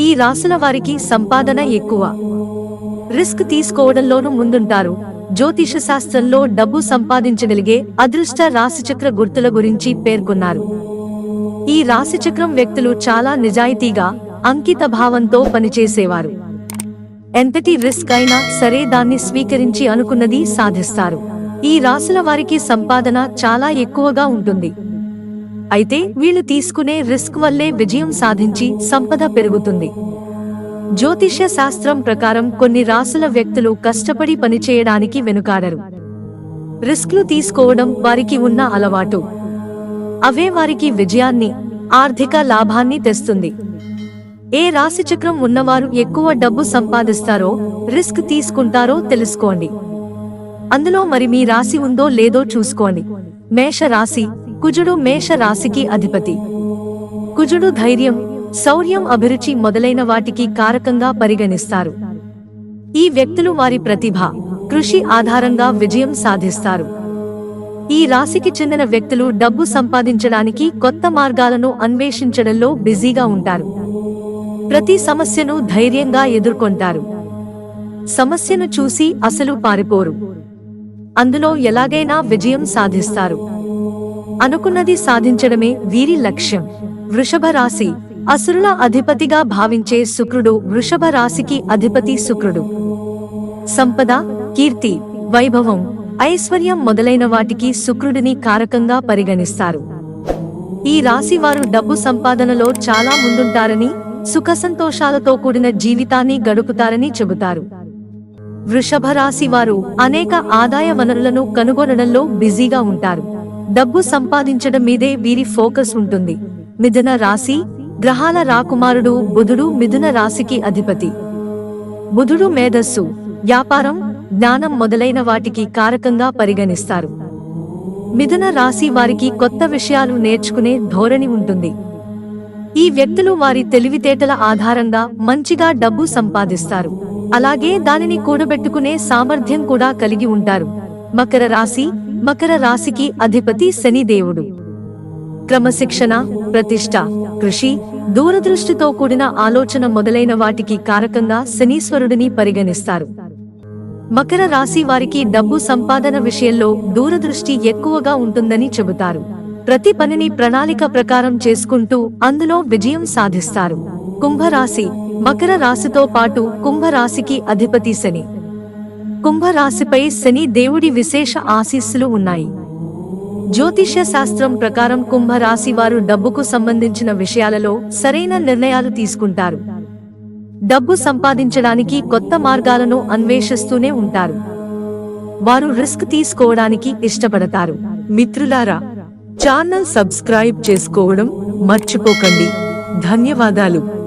ఈ రాసుల వారికి సంపాదన ఎక్కువ. రిస్క్ తీసుకోవడంలోనూ ముందుంటారు. జ్యోతిష శాస్త్రంలో డబ్బు సంపాదించగలిగే అదృష్ట రాశిచక్ర గుర్తుల గురించి పేర్కొన్నారు. ఈ రాశిచక్రం వ్యక్తులు చాలా నిజాయితీగా అంకిత భావంతో పనిచేసేవారు. ఎంతటి రిస్క్ అయినా సరే దాన్ని స్వీకరించి అనుకున్నది సాధిస్తారు. ఈ రాశుల వారికి సంపాదన చాలా ఎక్కువగా ఉంటుంది. అయితే వీళ్ళు తీసుకునే రిస్క్ వల్లే విజయం సాధించి సంపద పెరుగుతుంది. జ్యోతిష్య శాస్త్రం ప్రకారం కొన్ని రాసుల వ్యక్తులు కష్టపడి పనిచేయడానికి వెనుకాడరు. రిస్క్లు తీసుకోవడం వారికి ఉన్న అలవాటు. అవే వారికి విజయాన్ని ఆర్థిక లాభాన్ని తెస్తుంది. ఏ రాశిచక్రం ఉన్నవారు ఎక్కువ డబ్బు సంపాదిస్తారో రిస్క్ తీసుకుంటారో తెలుసుకోండి. అందులో మరి మీ రాశి ఉందో లేదో చూసుకోండి. మేష రాశి కుజుడు మేష రాశికి అధిపతి. కుజుడు ధైర్యం శౌర్యం అభిరుచి మొదలైన వాటికి కారకంగా పరిగణిస్తారు. ఈ వ్యక్తులు వారి ప్రతిభ కృషి ఆధారంగా విజయం సాధిస్తారు. ఈ రాశికి చెందిన వ్యక్తులు డబ్బు సంపాదించడానికి కొత్త మార్గాలను అన్వేషించడంలో బిజీగా ఉంటారు. ప్రతి సమస్యను ధైర్యంగా ఎదుర్కొంటారు. సమస్యను చూసి అసలు పారిపోరు. అందులో ఎలాగైనా విజయం సాధిస్తారు. అనుకున్నది సాధించడమే వీరి లక్ష్యం. వృషభ రాశి. అసురుల అధిపతిగా భావించే శుక్రుడు వృషభ రాశికి అధిపతి శుక్రుడు. సంపద కీర్తి వైభవం ఐశ్వర్యం మొదలైన వాటికి శుక్రుడిని కారకంగా పరిగణిస్తారు. ఈ రాశి వారు డబ్బు సంపాదనలో చాలా ముందుంటారని సుఖ సంతోషాలతో కూడిన జీవితాన్ని గడుపుతారని చెబుతారు. వృషభ రాశి వారు అనేక ఆదాయ వనరులను కనుగొనడంలో బిజీగా ఉంటారు. డబ్బు సంపాదించడం మీదే వీరి ఫోకస్ ఉంటుంది. మిథున రాశి గ్రహాల రాకుమారుడు బుధుడు మిథున రాశికి అధిపతి. బుధుడు మేధస్సు వ్యాపారం జ్ఞానం మొదలైన వాటికి కారకంగా పరిగణిస్తారు. మిథున రాశి వారికి కొత్త విషయాలు నేర్చుకునే ధోరణి ఉంటుంది. ఈ వ్యక్తులు వారి తెలివితేటల ఆధారంగా మంచిగా డబ్బు సంపాదిస్తారు. అలాగే దానిని కూడబెట్టుకునే సామర్థ్యం కూడా కలిగి ఉంటారు. మకర రాశి మకర రాశికి అధిపతి శనిదేవుడు క్రమశిక్షణ ప్రతిష్ట కృషి దూరదృష్టితో కూడిన ఆలోచన మొదలైన వాటికి కారకంగా శనీశ్వరుడిని పరిగణిస్తారు. మకర రాశి వారికి డబ్బు సంపాదన విషయంలో దూరదృష్టి ఎక్కువగా ఉంటుందని చెబుతారు. ప్రతి పనిని ప్రణాళిక ప్రకారం చేసుకుంటూ అందులో విజయం సాధిస్తారు. కుంభరాశి మకర రాశితో పాటు కుంభరాశికి అధిపతి శని. కుంభరాశిపై శని దేవుడి విశేష ఆశీస్సులు ఉన్నాయి. జ్యోతిష్య శాస్త్రం ప్రకారం కుంభరాశి వారు డబ్బుకు సంబంధించిన విషయాలలో సరైన నిర్ణయాలు తీసుకుంటారు. డబ్బు సంపాదించడానికి కొత్త మార్గాలను అన్వేషిస్తూనే ఉంటారు. వారు రిస్క్ తీసుకోవడానికి ఇష్టపడతారు. మిత్రులారా ఛానల్ సబ్స్క్రైబ్ చేసుకోవడం మర్చిపోకండి. ధన్యవాదాలు.